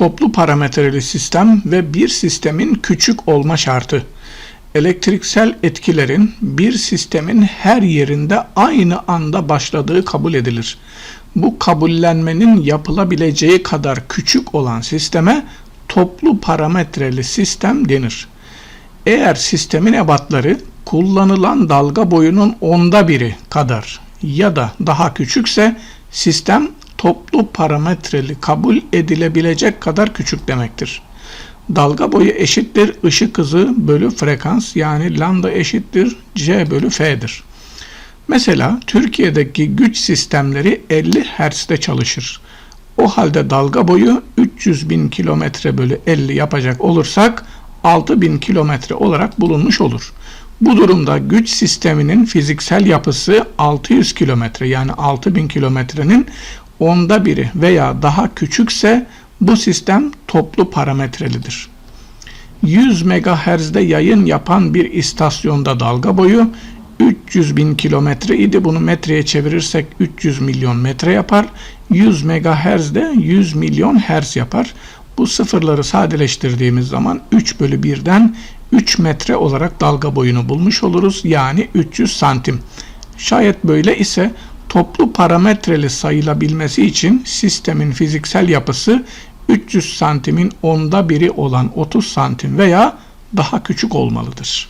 toplu parametreli sistem ve bir sistemin küçük olma şartı. Elektriksel etkilerin bir sistemin her yerinde aynı anda başladığı kabul edilir. Bu kabullenmenin yapılabileceği kadar küçük olan sisteme toplu parametreli sistem denir. Eğer sistemin ebatları kullanılan dalga boyunun onda biri kadar ya da daha küçükse sistem toplu parametreli kabul edilebilecek kadar küçük demektir. Dalga boyu eşittir ışık hızı bölü frekans yani lambda eşittir c bölü f'dir. Mesela Türkiye'deki güç sistemleri 50 Hz'de çalışır. O halde dalga boyu 300 bin kilometre bölü 50 yapacak olursak 6000 kilometre olarak bulunmuş olur. Bu durumda güç sisteminin fiziksel yapısı 600 kilometre yani 6000 kilometrenin onda biri veya daha küçükse bu sistem toplu parametrelidir. 100 MHz'de yayın yapan bir istasyonda dalga boyu 300 bin kilometre idi. Bunu metreye çevirirsek 300 milyon metre yapar. 100 MHz'de 100 milyon hertz yapar. Bu sıfırları sadeleştirdiğimiz zaman 3 bölü 1'den 3 metre olarak dalga boyunu bulmuş oluruz. Yani 300 santim. Şayet böyle ise toplu parametreli sayılabilmesi için sistemin fiziksel yapısı 300 santimin onda biri olan 30 santim veya daha küçük olmalıdır.